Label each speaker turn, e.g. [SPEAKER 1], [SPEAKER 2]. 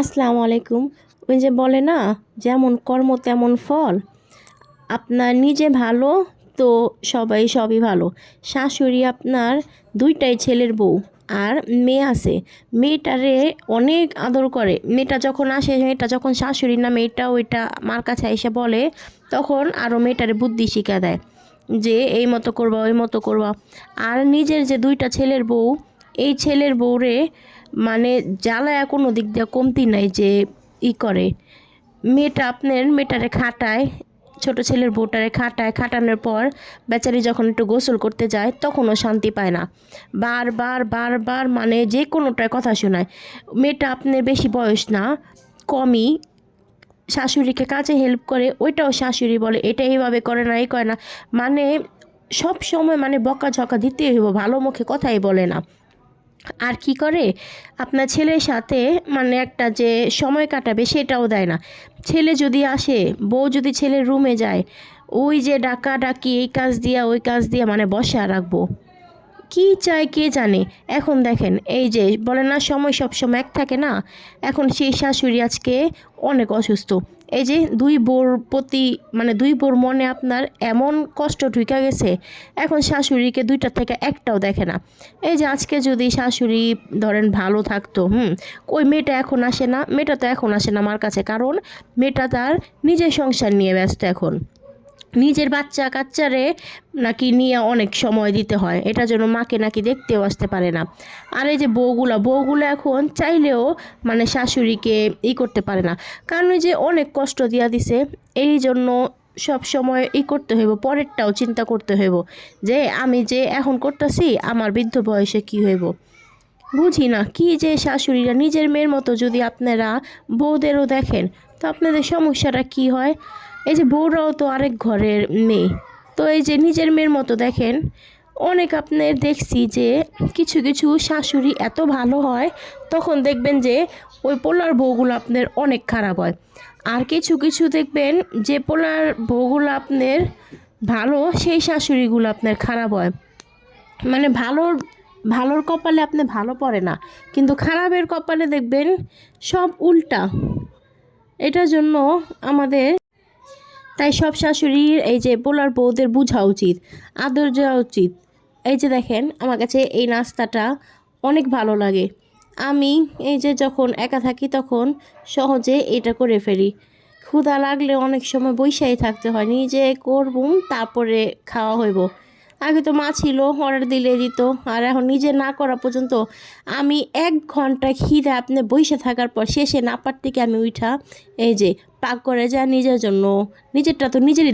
[SPEAKER 1] আসসালামু আলাইকুম। ওই যে বলে না, যেমন কর্ম তেমন ফল। আপনার নিজে ভালো, তো সবাই সবই ভালো। শাশুড়ি আপনার দুইটাই ছেলের বউ, আর মেয়ে আছে। মেয়েটারে অনেক আদর করে। মেয়েটা যখন আসে, মেয়েটা যখন শাশুড়ির না, মেয়েটা ওইটা মার কাছে এসে বলে, তখন আরও মেয়েটারে বুদ্ধি শিখা দেয় যে, এই মতো করবা, ওই মতো করবা। আর নিজের যে দুইটা ছেলের বউ এই ছেলের বউরে মানে জ্বালায় কোনো দিক দিয়ে কমতি নাই যে ই করে। মেয়েটা আপনার, মেয়েটারে খাটায়, ছোট ছেলের বউটারে খাটায়। খাটানোর পর বেচারি যখন একটু গোসল করতে যায় তখনও শান্তি পায় না। বারবার বারবার মানে যে কোনোটায় কথা শোনায়। মেয়েটা আপনার বেশি বয়স না, কমই। শাশুড়িকে কাজে হেল্প করে, ওইটাও শাশুড়ি বলে, এটা এইভাবে করে না, এই করে না। মানে সব সময় মানে বকা ঝকা দিতেই হইব, ভালো মুখে কথাই বলে না। আর কি করে? আপনার ছেলের সাথে মানে একটা যে সময় কাটাবে সেটাও দেয় না। ছেলে যদি আসে, বউ যদি ছেলের রুমে যায়, ওই যে ডাকা ডাকি এই কাজ দিয়া, ওই কাজ দিয়া মানে বসা রাখব। কি চায় কে জানে? এখন দেখেন, এই যে বলে না, সময় সব সময় এক থাকে না? এখন সেই শাশুড়ি আজকে অনেক অসুস্থ। এই যে দুই বোর প্রতি মানে দুই বোর মনে আপনার এমন কষ্ট ঢুকে গেছে, এখন শাশুড়িকে দুইটা থেকে একটাও দেখে না। এই যে আজকে যদি শাশুড়ি ধরেন ভালো থাকতো, হুম, ওই মেয়েটা এখন আসে না, মেয়েটা তো এখন আসে না আমার কাছে, কারণ মেয়েটা তার নিজের সংসার নিয়ে ব্যস্ত এখন। নিজের বাচ্চা কাচ্চারে নাকি নিয়ে অনেক সময় দিতে হয়। এটা জন্য মাকে নাকি দেখতেও আসতে পারে না। আর এই যে বউগুলা, বউগুলো এখন চাইলেও মানে শাশুড়িকে ই করতে পারে না। কারণ যে অনেক কষ্ট দিয়া দিছে, এই জন্য সব সময় ই করতে হইব, পরেরটাও চিন্তা করতে হইব। যে আমি যে এখন করতেছি, আমার বৃদ্ধ বয়সে কি হইব? বুঝি না, কি যে শাশুড়িরা নিজের মেয়ের মতো যদি আপনারা বউদেরও দেখেন, তো আপনাদের সমস্যাটা কি হয়? এই যে বউরাও তো আরেক ঘরের মেয়ে, তো এই যে নিজের মেয়ের মতো দেখেন, অনেক আপনার দেখছি যে কিছু কিছু শাশুড়ি এত ভালো হয়, তখন দেখবেন যে ওই পোলার বউগুলো আপনার অনেক খারাপ হয়। আর কিছু কিছু দেখবেন যে পোলার বউগুলো আপনার ভালো, সেই শাশুড়িগুলো আপনার খারাপ হয়। মানে ভালোর ভালোর কপালে আপনি ভালো পড়ে না, কিন্তু খারাপের কপালে দেখবেন সব উল্টা। এটার জন্য আমাদের, তাই সব শাশুড়ির এই যে পোলার বউদের বোঝা উচিত, আদর যাওয়া উচিত। এই যে দেখেন, আমার কাছে এই নাস্তাটা অনেক ভালো লাগে। আমি এই যে যখন একা থাকি তখন সহজে এটা করে ফেলি। ক্ষুধা লাগলে অনেক সময় বৈশাই থাকতে হয়, নিজে করবুম তারপরে খাওয়া হইব। আগে তো মা ছিল অর্ডার দিলে দিত। আর এখন নিজে না করা পর্যন্ত আমি এক ঘণ্টা খিদে আপনি বসে থাকার পর শেষে না পারতে থেকে আমি উঠা এই যে পাক করে যা নিজের জন্য। নিজেরটা তো নিজেরই